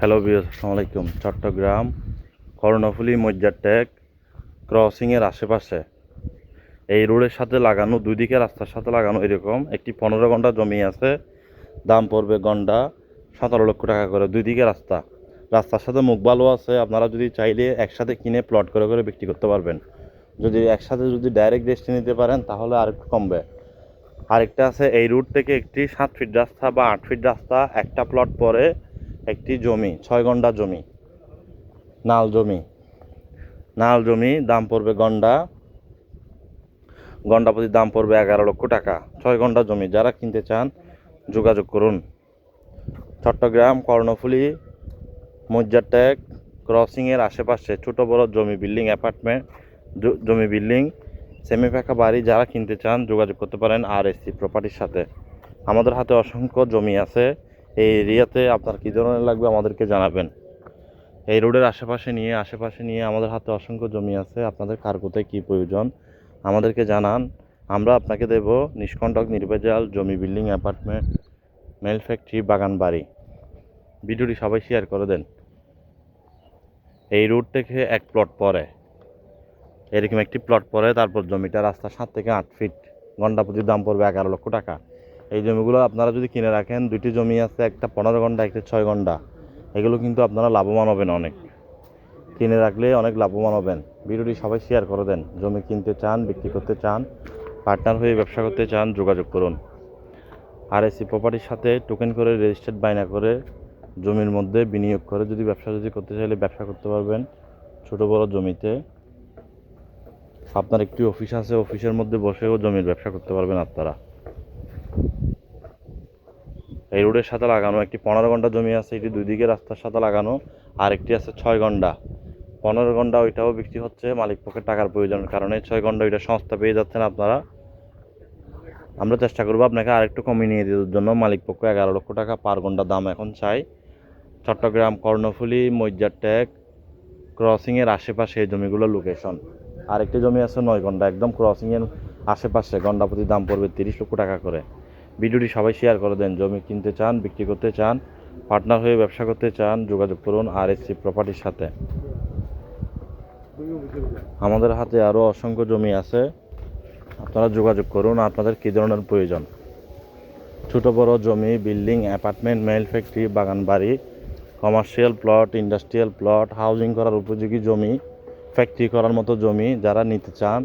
Hello আসসালামু আলাইকুম। চট্টগ্রাম কর্ণফুলি মজ্জারটেক ক্রসিংয়ের আশেপাশে। এই রোডের সাথে লাগানো, দুই দিকে রাস্তার সাথে লাগানো এরকম একটি পনেরো ঘণ্টা জমি আছে। দাম পড়বে গন্ডা সতেরো লক্ষ টাকা করে, দুই দিকে রাস্তা। রাস্তার সাথে মুখ ভালো আছে, আপনারা যদি চাইলে একসাথে কিনে প্লট করে করে বিক্রি করতে পারবেন। যদি একসাথে যদি ডাইরেক্ট রেস্টে নিতে পারেন, তাহলে আরেকটু কমবে। আরেকটা আছে, এই রুট থেকে একটি সাত ফিট রাস্তা বা আট ফিট রাস্তা, একটা প্লট পরে একটি জমি, ছয় গন্ডা জমি, নাল জমি। নাল জমি, দাম পড়বে গন্ডা। গন্ডা প্রতি দাম পড়বে এগারো লক্ষ টাকা। ছয় গন্ডা জমি, যারা কিনতে চান, যোগাযোগ করুন। চট্টগ্রাম কর্ণফুলি মজ্জারটেক ক্রসিংয়ের আশেপাশে ছোট বড় জমি বিল্ডিং, অ্যাপার্টমেন্ট জমি বিল্ডিং সেমি ফাঁকা বাড়ি, যারা কিনতে চান, যোগাযোগ করতে পারেন আর এসি প্রপার্টির সাথে। আমাদের হাতে অসংখ্য জমি আছে। এই এরিয়াতে আপনার কী ধরনের লাগবে আমাদেরকে জানাবেন। এই রোডের আশেপাশে নিয়ে আশেপাশে নিয়ে আমাদের হাতে অসংখ্য জমি আছে। আপনাদের কার কোথায় কী প্রয়োজন আমাদেরকে জানান। আমরা আপনাকে দেব নিষ্কণ্টক নির্ভেজাল জমি বিল্ডিং অ্যাপার্টমেন্ট মেল ফ্যাক্টরি বাগান বাড়ি। ভিডিওটি সবাই শেয়ার করে দেন। এই রোড থেকে এক প্লট পরে। এরকম একটি প্লট পরে, তারপর জমিটা রাস্তা সাত থেকে আট ফিট। ঘণ্টা প্রতি দাম পড়বে এগারো লক্ষ টাকা। এই জমিগুলো আপনারা যদি কিনে রাখেন, দুইটি জমি আছে, একটা পনেরো ঘণ্টা, একটা ছয় ঘণ্টা। এগুলো কিন্তু আপনারা লাভবান হবেন অনেক। কিনে রাখলে অনেক লাভবান হবেন। ভিডিওটি সবাই শেয়ার করে দেন। জমি কিনতে চান, বিক্রি করতে চান, পার্টনার হয়ে ব্যবসা করতে চান, যোগাযোগ করুন। আর এসি প্রপার্টির সাথে টোকেন করে রেজিস্টার্ড বাইনা করে জমির মধ্যে বিনিয়োগ করে যদি ব্যবসা যদি করতে চাইলে ব্যবসা করতে পারবেন ছোট বড় জমিতে। আপনার একটি অফিস আছে, অফিসের মধ্যে বসেও জমির ব্যবসা করতে পারবেন আপনারা। এই রোডের সাথে লাগানো, একটি পনেরো ঘণ্টা জমি আছে, এটি দুই দিকে রাস্তার সাথে লাগানো, আর একটি আছে ছয় ঘণ্টা। পনেরো ঘণ্টা ওইটাও বিক্রি হচ্ছে, মালিক পক্ষের টাকার প্রয়োজনের কারণে ছয় ঘণ্টা ওইটা সংস্থা পেয়ে যাচ্ছেন আপনারা। আমরা চেষ্টা করব আপনাকে আরেকটু কমিয়ে নিয়ে দেওয়ার জন্য। মালিক পক্ষ এগারো লক্ষ টাকা পার ঘণ্টা দাম এখন চাই। চট্টগ্রাম, কর্ণফুলি মজ্জারটেক ক্রসিংয়ের আশেপাশে এই জমিগুলোর লোকেশন আরেকটি জমি আছে নয় ঘণ্টা, একদম ক্রসিংয়ের আশেপাশে, ঘণ্টা প্রতি দাম পড়বে তিরিশ লক্ষ টাকা করে। ভিডিওটি সবাই শেয়ার করে দেন। জমি কিনতে চান, বিক্রি করতে চান পার্টনার হয়ে ব্যবসা করতে চান, যোগাযোগ করুন আর এসি প্রপার্টির সাথে। আমাদের হাতে আরও অসংখ্য জমি আছে। আপনারা যোগাযোগ করুন, আপনাদের কী ধরনের প্রয়োজন? ছোট, বড় জমি, বিল্ডিং, অ্যাপার্টমেন্ট, মেল ফ্যাক্টরি, বাগান, বাড়ি, commercial plot, industrial plot, housing করার উপযোগী জমি, ফ্যাক্টরি করার মতো জমি যারা নিতে চান,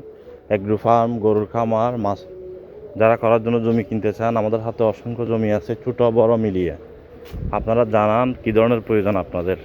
এগ্রো ফার্ম, গরুর খামার, মাছ যারা করার জন্য জমি কিনতে চান, আমাদের হাতে অসংখ্য জমি আছে, ছোটো, বড়, মিলিয়ে। আপনারা জানান কী ধরনের প্রয়োজন আপনাদের।